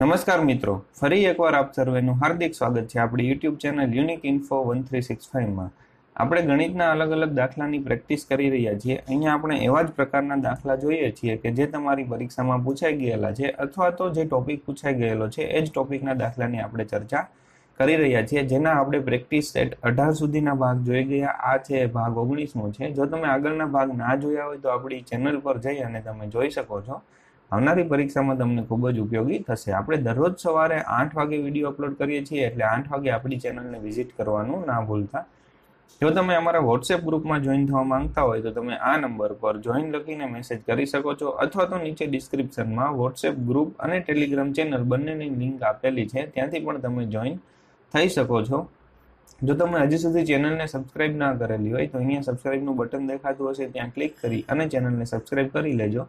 નમસ્કાર મિત્રો, ફરી એકવાર આપ સર્વેનું હાર્દિક સ્વાગત છે આપણી YouTube channel unique info one three six ફાઇવમાં આપણે ગણિતના અલગ અલગ દાખલાની પ્રેક્ટિસ કરી રહ્યા છીએ. અહીંયા આપણે એવા જ પ્રકારના દાખલા જોઈએ છીએ કે જે તમારી પરીક્ષામાં પૂછાઈ ગયેલા છે અથવા તો જે ટોપિક પૂછાઈ ગયેલો છે એ જ ટોપિકના દાખલાની આપણે ચર્ચા કરી રહ્યા છીએ. જેના આપણે પ્રેક્ટિસ સેટ અઢાર સુધીના ભાગ જોઈ ગયા. આ છે ભાગ ઓગણીસમો છે. જો તમે આગળના ભાગ ના જોયા હોય તો આપણી ચેનલ પર જઈ અને તમે જોઈ શકો છો. આવનારી પરીક્ષામાં તમને ખૂબ જ ઉપયોગી થશે. આપણે દરરોજ સવારે આઠ વાગે વીડિયો અપલોડ કરીએ છીએ એટલે આઠ વાગે આપણી ચેનલને વિઝિટ કરવાનું ના ભૂલતા. જો તમે અમારા વોટ્સએપ ગ્રુપમાં જોઈન થવા માંગતા હોય તો તમે આ નંબર પર જોઈન લખીને મેસેજ કરી શકો છો અથવા તો નીચે ડિસ્ક્રિપ્શનમાં વોટ્સએપ ગ્રુપ અને ટેલિગ્રામ ચેનલ બંનેની લિંક આપેલી છે. ત્યાંથી પણ તમે જોઈન થઈ શકો છો. જો તમે હજી સુધી ચેનલને સબસ્ક્રાઇબ ના કરેલી હોય તો અહીંયા સબસ્ક્રાઇબનું બટન દેખાતું હશે. ત્યાં ક્લિક કરી અને ચેનલને સબસ્ક્રાઇબ કરી લેજો.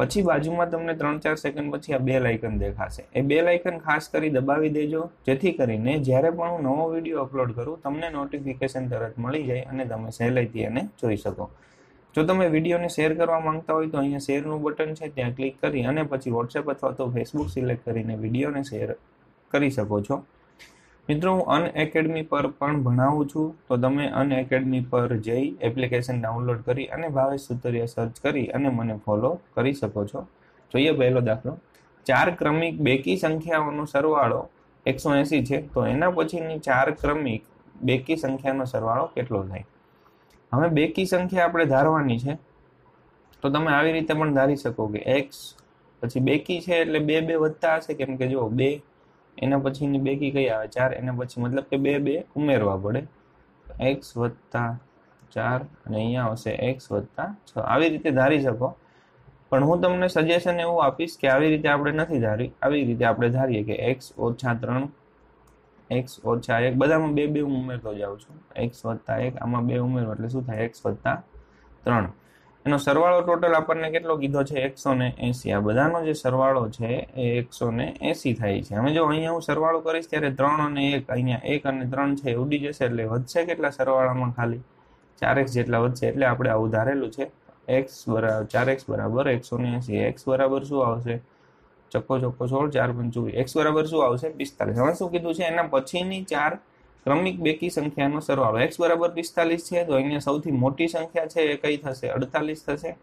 પછી બાજુમાં તમને ત્રણ ચાર સેકન્ડ પછી આ બે લાઇકન દેખાશે. એ બે લાઇકન ખાસ કરી દબાવી દેજો, જેથી કરીને જ્યારે પણ હું નવો વીડિયો અપલોડ કરું, તમને નોટિફિકેશન તરત મળી જાય અને તમે સહેલાઈથી એને જોઈ શકો. જો તમે વિડીયોને શેર કરવા માંગતા હોય તો અહીંયા શેરનું બટન છે, ત્યાં ક્લિક કરી અને પછી વોટ્સએપ અથવા તો ફેસબુક સિલેક્ટ કરીને વિડીયોને શેર કરી શકો છો. મિત્રો, હું અન એકેડમી પર પણ ભણાવું છું. તો તમે અન એકેડમી પર જઈ એપ્લિકેશન ડાઉનલોડ કરી અને ભાવેશ સુતરિયા સર્ચ કરી અને મને ફોલો કરી શકો છો. જોઈએ પહેલો દાખલો. ચાર ક્રમિક બેકી સંખ્યાઓનો સરવાળો એકસો એંસી છે. તો એના પછીની ચાર ક્રમિક બેકી સંખ્યાનો સરવાળો કેટલો થાય? હવે બેકી સંખ્યા આપણે ધારવાની છે. તો તમે આવી રીતે પણ ધારી શકો કે એક્સ પછી બેકી છે એટલે બે બે વધતા હશે. કેમ કે જો બે એના પછીની બેકી કઈ આવે? ચાર, એના પછી મતલબ કે બે બે ઉમેરવા પડે. એક્સ વત્તા ચાર અને અહીંયા આવશે એક્સ વત્તા છ. આવી રીતે ધારી શકો. પણ હું તમને સજેશન એવું આપીશ કે આવી રીતે આપણે નથી ધારી. આવી રીતે આપણે ધારીએ કે એક્સ ઓછા ત્રણ, એક્સ ઓછા એક. બધામાં બે બે હું ઉમેરતો જાઉં છું. એક્સ વત્તા એક, આમાં બે ઉમેરો એટલે શું થાય? એક્સ વત્તા ત્રણ. એનો સરવાળો ટોટલ આપણને કેટલો કીધો છે? એકસો ને એસી. આ બધાનો જે સરવાળો છે, એ એકસો ને એસી થાય છે. હવે જો અહીંયા હું સરવાળો કરીશ ત્યારે ત્રણ અને એક, અહીંયા એક અને ત્રણ છે ઉડી જશે એટલે વધશે કેટલા સરવાળામાં ખાલી? ચાર એક્સ જેટલા વધશે એટલે આપણે આવું ધારેલું છે. એક્સ બરાબર ચાર એક્સ બરાબર એકસો ને એસી. એક્સ બરાબર શું આવશે? ચક્કો ચોખ્ખો સોળ, ચાર પંચોવીસ. એક્સ બરાબર શું આવશે? પિસ્તાલીસ. હવે શું કીધું છે? એના પછીની ચાર ક્રમિક બેકી સંખ્યાનો સરવાળો. એક્સ બરાબર પિસ્તાલીસ છે, તો અહીંયા સૌથી મોટી સંખ્યા છે એ કઈ થશે? અડતાલીસ થશે.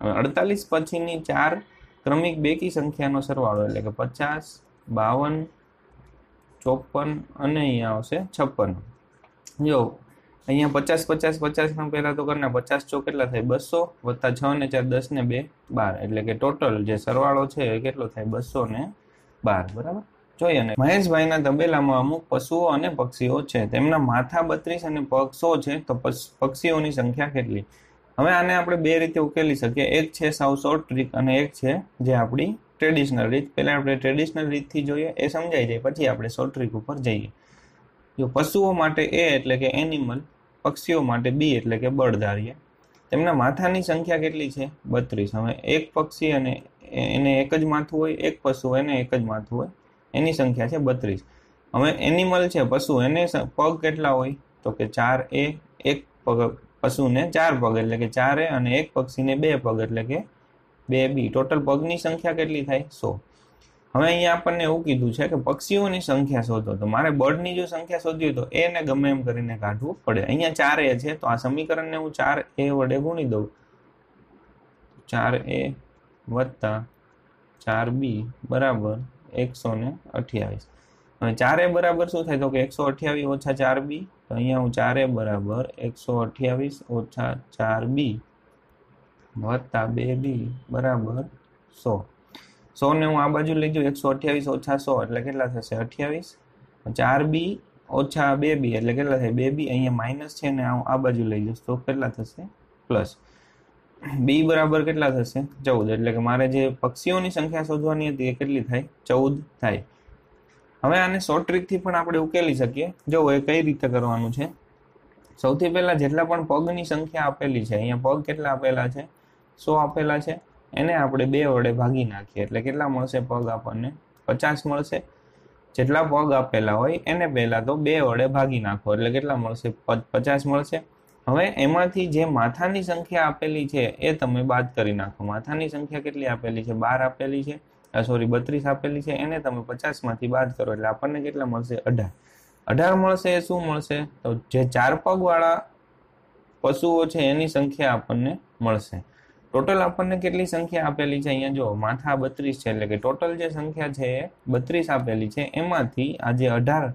હવે અડતાલીસ પછીની ચાર ક્રમિક બેકી સંખ્યાનો સરવાળો, એટલે કે પચાસ, બાવન, ચોપન અને અહીંયા આવશે છપ્પન. જો, અહીંયા પચાસ પચાસ, પચાસના પહેલાં તો કરના પચાસ ચો કેટલા થાય? બસો વત્તા છ ને ચાર, દસ ને બે, બાર. એટલે કે ટોટલ જે સરવાળો છે એ કેટલો થાય? બસો ને બાર. બરાબર? જોઈએ ને મહેશભાઈના તબેલામાં અમુક પશુઓ અને પક્ષીઓ છે. તેમના માથા બત્રીસ અને પક્ષો છે તો પક્ષીઓની સંખ્યા કેટલી? હવે આને આપણે બે રીતે ઉકેલી શકીએ. એક છે સાવ શોર્ટ ટ્રીક અને એક છે જે આપણી ટ્રેડિશનલ રીત. પહેલાં આપણે ટ્રેડિશનલ રીતથી જોઈએ, એ સમજાઈ જાય. પછી આપણે શોર્ટ ટ્રીક ઉપર જઈએ. જો પશુઓ માટે એ એટલે કે એનિમલ પક્ષીઓ માટે બી એટલે કે બળ ધારીએ તેમના માથાની સંખ્યા કેટલી છે? બત્રીસ. હવે એક પક્ષી અને એને એક જ માથું હોય, એક પશુ એને એક જ માથું હોય. એની સંખ્યા છે બત્રીસ. હવે એનિમલ છે, પશુ, એને પગ કેટલા હોય? તો કે ચાર એ, એક પગ, પશુને ચાર પગ, એટલે કે ચાર એ અને એક પક્ષીને બે પગ, એટલે કે બે બી. ટોટલ પગની સંખ્યા કેટલી થાય? સો. હવે અહીંયા આપણને એવું કીધું છે કે પક્ષીઓની સંખ્યા શોધો. તો મારે બર્ડની જો સંખ્યા શોધવી તો એને ગમે એમ કરીને કાઢવું પડે. અહીંયા ચાર એ છે, તો આ સમીકરણને હું ચાર એ વડે ગુણી દઉં. ચાર એ વત્તા ચાર બી, બરાબર. એકસો ને અઠ્યાવીસ. હવે ચારે બરાબર શું થાય? તો કે એકસો અઠ્યાવીસ ઓછા ચાર બી, તો અહીંયા હું ચારે બરાબર એકસો અઠ્યાવીસ ઓછા ચાર બી વત્તા બે બી બરાબર સો. સો ને હું આ બાજુ લઈ જાઉં, એકસો અઠ્યાવીસ ઓછા સો, એટલે કેટલા થશે? અઠ્યાવીસ. ચાર બી ઓછા બે બી, એટલે કેટલા થાય? બે બી અહીંયા માઇનસ છે ને હું આ બાજુ લઈ જઈશ, તો કેટલા થશે? પ્લસ. બી બરાબર કેટલા થશે? ચૌદ. એટલે કે મારે જે પક્ષીઓની સંખ્યા શોધવાની હતી એ કેટલી થાય? ચૌદ થાય. હવે આને શોર્ટ ટ્રીકથી પણ આપણે ઉકેલી શકીએ. જો એ કઈ રીતે કરવાનું છે? સૌથી પહેલાં જેટલા પણ પગની સંખ્યા આપેલી છે, અહીંયા પગ કેટલા આપેલા છે? સો આપેલા છે. એને આપણે બે વડે ભાગી નાખીએ. એટલે કેટલા મળશે પગ આપણને? પચાસ મળશે. જેટલા પગ આપેલા હોય એને પહેલાં તો બે વડે ભાગી નાખો. એટલે કેટલા મળશે? પચાસ મળશે. હવે એમાંથી જે માથાની સંખ્યા આપેલી છે, એ તમે બાદ કરી નાખો. માથાની સંખ્યા કેટલી આપેલી છે? બાર આપેલી છે. સોરી બત્રીસ આપેલી છે. એને તમે પચાસમાંથી બાદ કરો. એટલે આપણને કેટલા મળશે? અઢાર. અઢાર મળશે એ શું મળશે? તો જે ચાર પગવાળા પશુઓ છે, એની સંખ્યા આપણને મળશે. ટોટલ આપણને કેટલી સંખ્યા આપેલી છે? અહીંયા જો, માથા બત્રીસ છે. એટલે કે ટોટલ જે સંખ્યા છે, એ બત્રીસ આપેલી છે. એમાંથી આ જે અઢાર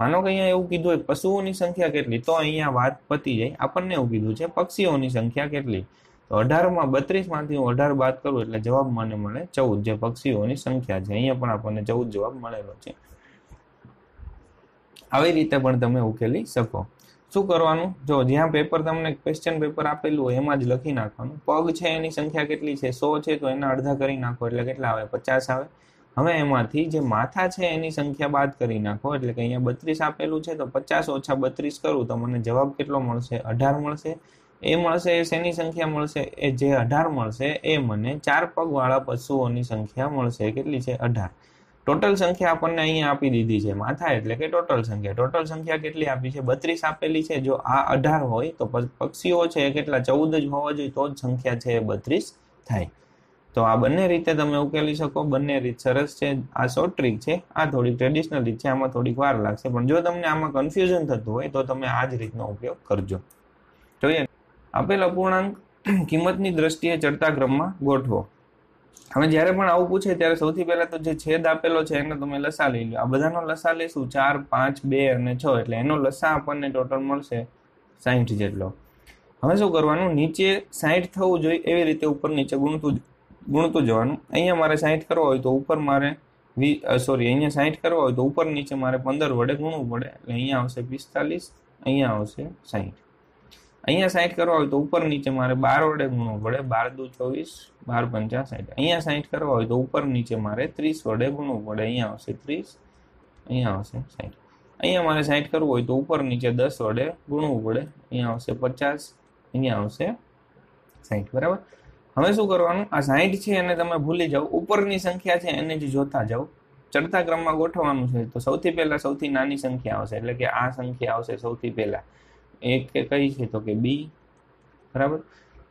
માનો કે અહીંયા એવું કીધું હોય, પશુઓની સંખ્યા કેટલી? તો અહીંયા વાત પતી જાય. આપણને એવું કીધું છે, પક્ષીઓની સંખ્યા કેટલી? તો અઢારમાં બત્રીસમાંથી હું અઢાર બાદ કરું એટલે જવાબ મને મળે ચૌદ, જે પક્ષીઓની સંખ્યા છે. અહીંયા પણ આપણને ચૌદ જવાબ મળેલો છે. આવી રીતે પણ તમે ઉકેલી શકો. શું કરવાનું? જો જ્યાં પેપર તમને ક્વેશ્ચન પેપર આપેલું હોય, એમાં જ લખી નાખવાનું. પગ છે એની સંખ્યા કેટલી છે? સો છે, તો એના અડધા કરી નાખો એટલે કેટલા આવે? પચાસ આવે. હવે એમાંથી જે માથા છે એની સંખ્યા બાદ કરી નાખો. એટલે કે અહીંયા બત્રીસ આપેલું છે, તો પચાસ ઓછા બત્રીસ કરું, તો મને જવાબ કેટલો મળશે? અઢાર મળશે. એ મળશે, એ શેની સંખ્યા મળશે? એ જે અઢાર મળશે, એ મને ચાર પગવાળા પશુઓની સંખ્યા મળશે. કેટલી છે? અઢાર. ટોટલ સંખ્યા આપણને અહીંયા આપી દીધી છે માથા, એટલે કે ટોટલ સંખ્યા. ટોટલ સંખ્યા કેટલી આપી છે? બત્રીસ આપેલી છે. જો આ અઢાર હોય, તો પક્ષીઓ છે કેટલા? ચૌદ જ હોવા જોઈએ, તો જ સંખ્યા છે એ બત્રીસ થાય. તો આ બંને રીતે તમે ઉકેલી શકો. બંને રીત સરસ છે. આ શોર્ટ ટ્રીક છે. આ થોડી ટ્રેડિશનલ રીત છે. આમાં થોડીક વાર લાગશે. પણ જો તમને આમાં કન્ફ્યુઝન થતું હોય તો તમે આ જ રીતનો ઉપયોગ કરજો. જોઈએ. આપેલ અપૂર્ણાંક કિંમતની દ્રષ્ટિએ ચડતા ક્રમમાં ગોઠવો. હવે જ્યારે પણ આવું પૂછે ત્યારે સૌથી પહેલાં તો જે છેદ આપેલો છે એનો તમે લસા લઈ લો. આ બધાનો લસા લઈશું. ચાર, પાંચ, બે અને છ. એટલે એનો લસા આપણને ટોટલ મળશે સાહીઠ જેટલો. હવે શું કરવાનું? નીચે સાહીઠ થવું જોઈએ. એવી રીતે ઉપર નીચે ગુણતું ગુણતું જવાનું. અહીંયા મારે સાહીઠ કરવો હોય તો ઉપર મારે વી સોરી અહીંયા સાહીઠ કરવા હોય તો ઉપર નીચે મારે પંદર વડે ગુણવું પડે. એટલે અહીંયા આવશે પિસ્તાલીસ, અહીંયા આવશે સાહીઠ અહીંયા સાઈઠ કરવા હોય તો ઉપર નીચે મારે બાર વડે ગુણવું પડે. બાર દુ ચોવીસ, બાર પંચા સાઠ અહીંયા સાઠ કરવા હોય તો ઉપર નીચે મારે ત્રીસ વડે ગુણવું પડે. અહીંયા આવશે ત્રીસ, અહીંયા આવશે સાઠ અહીંયા મારે સાઈઠ કરવું હોય તો ઉપર નીચે દસ વડે ગુણવું પડે. અહીંયા આવશે પચાસ, અહીંયા આવશે સાઠ બરાબર? હવે શું કરવાનું? આ સાઈઠ છે એને તમે ભૂલી જાઓ. ઉપરની સંખ્યા છે એને જ જોતા જાઓ. ચડતા ક્રમમાં ગોઠવવાનું છે. તો સૌથી પહેલા સૌથી નાની સંખ્યા આવશે. એટલે કે આ સંખ્યા આવશે સૌથી પહેલા. એક કે કઈ છે તો કે બી. બરાબર?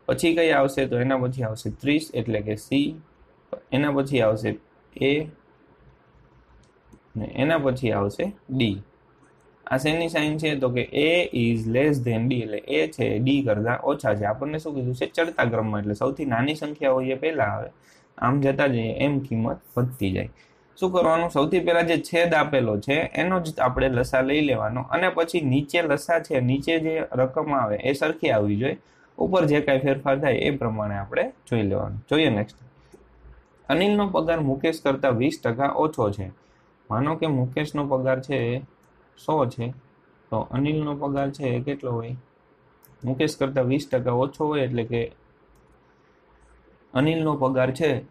પછી કઈ આવશે તો એના પછી આવશે ત્રીસ. એટલે કે સી. એના પછી આવશે એ. ને એના પછી આવશે ડી. આ શેની સાઇન છે? તો કે A is less than D એટલે એ છે ડી કરતા ઓછા છે. આપણને શું કીધું છે? ચડતા ક્રમમાં. એટલે સૌથી નાની સંખ્યા હોય એ પહેલા આવે, આમ જતા જઈએ, એમ કિંમત વધતી જાય. શું કરવાનું? સૌથી પહેલા જે છેદ આપેલો છે, એનો જ આપણે લસા લઈ લેવાનો. અને પછી નીચે લસા છે, નીચે જે રકમ આવે, એ સરખી આવવી જોઈએ. ઉપર જે કાંઈ ફેરફાર થાય, એ પ્રમાણે આપણે જોઈ લેવાનું. જોઈએ નેક્સ્ટ અનિલનો પગાર મુકેશ કરતાં વીસ ટકા ઓછો છે. માનો કે મુકેશનો પગાર છે સો છે. તો અનિલનો પગાર છે એ કેટલો હોય? મુકેશ કરતાં વીસ ટકા ઓછો હોય એટલે કે અનિલનો પગાર છે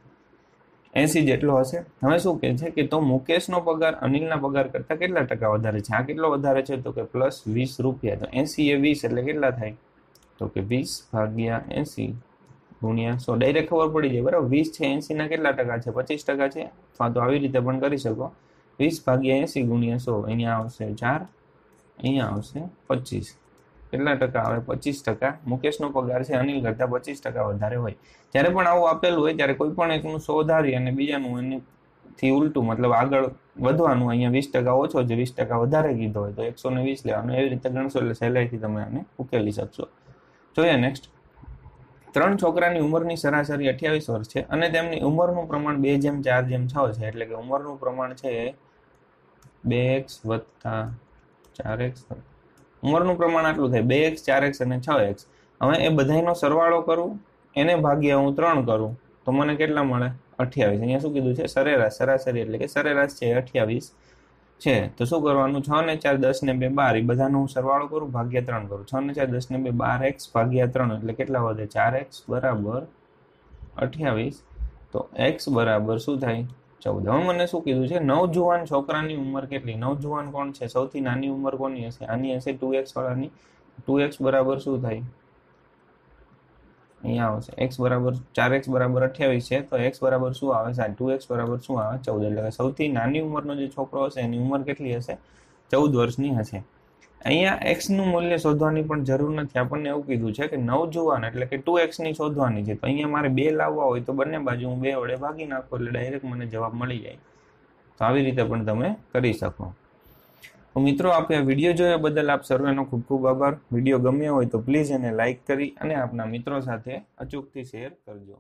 એસી જેટલો હશે. હવે શું કહે છે કે તો મુકેશનો પગાર અનિલના પગાર કરતાં કેટલા ટકા વધારે છે? આ કેટલો વધારે છે? તો કે પ્લસ વીસ રૂપિયા. તો એસી એ વીસ એટલે કેટલા થાય? તો કે વીસ ભાગ્યા એસી ગુણ્યા સો. ડાયરેક્ટ ખબર પડી જાય. બરાબર? વીસ છે એસીના કેટલા ટકા છે? પચીસ ટકા છે. અથવા તો આવી રીતે પણ કરી શકો. વીસ ભાગ્યા એસી ગુણ્યા સો, અહીંયા આવશે ચાર, અહીંયા આવશે પચીસ. કેટલા ટકા આવે? પચીસ ટકા. મુકેશનો પગાર છે અનિલ કરતા પચીસ ટકા વધારે હોય. જ્યારે પણ આવું આપેલું હોય, ત્યારે કોઈ પણ એકનું સો ધારી અને બીજાનું એની ઉલટું, મતલબ આગળ વધવાનું, અહીંયા વીસ ટકા ઓછો છે, વીસ ટકા વધારે કીધો હોય, તો એકસો ને વીસ લેવાનું. એવી રીતે ગણશો એટલે સહેલાઈથી તમે આને ઉકેલી શકશો. જોઈએ નેક્સ્ટ ત્રણ છોકરાની ઉંમરની સરાસરી અઠ્યાવીસ વર્ષ છે અને તેમની ઉંમરનું પ્રમાણ બે જેમ ચાર જેમ છ છે. એટલે કે ઉંમરનું પ્રમાણ છે બે એક્સ વત્તા ચાર એક્સ ઉંમરનું પ્રમાણ આટલું થાય. બે એક્સ, ચાર એક્સ અને છ એક્સ. હવે એ બધાનો સરવાળો કરું, એને ભાગ્યા હું ત્રણ કરું, તો મને કેટલા મળે? અઠ્યાવીસ. અહીંયા શું કીધું છે? સરેરાશ. સરાસરી એટલે કે સરેરાશ છે અઠ્યાવીસ છે. તો શું કરવાનું? છ ને ચાર, દસ ને બે, બાર. એ બધાનો હું સરવાળો કરું, ભાગ્યા ત્રણ કરું. છ ને ચાર, દસ ને બે, બાર એક્સ ભાગ્યા ત્રણ એટલે કેટલા વધે? ચાર એક્સ બરાબર અઠ્યાવીસ. તો એક્સ બરાબર શું થાય? ચૌદ હવે મને શું કીધું છે? નવજુવાન છોકરાની ઉંમર કેટલી? નવજુવાન કોણ છે? સૌથી નાની ઉંમર કોની હશે? આની હશે ટુ એક્સ વાળાની. ટુ એક્સ બરાબર શું થાય? અહીંયા આવશે. એક્સ બરાબર ચાર એક્સ બરાબર અઠ્યાવીસ છે. તો એક્સ બરાબર શું આવે? સાહેબ ટુ એક્સ બરાબર શું આવે? ચૌદ. એટલે સૌથી નાની ઉંમરનો જે છોકરો હશે, એની ઉંમર કેટલી હશે? ચૌદ વર્ષની હશે. અહીંયા એક્સનું મૂલ્ય શોધવાની પણ જરૂર નથી. આપણને એવું કીધું છે કે નવ જુવાન, એટલે કે ટુ એક્સની શોધવાની છે. તો અહીંયા મારે બે લાવવા હોય તો બંને બાજુ હું બે વડે ભાગી નાખું, એટલે ડાયરેક્ટ મને જવાબ મળી જાય. તો આવી રીતે પણ તમે કરી શકો. તો મિત્રો, આપે આ વીડિયો જોયા બદલ આપ સર્વેનો ખૂબ ખૂબ આભાર. વીડિયો ગમ્યો હોય તો પ્લીઝ એને લાઇક કરી અને આપના મિત્રો સાથે અચૂકથી શેર કરજો.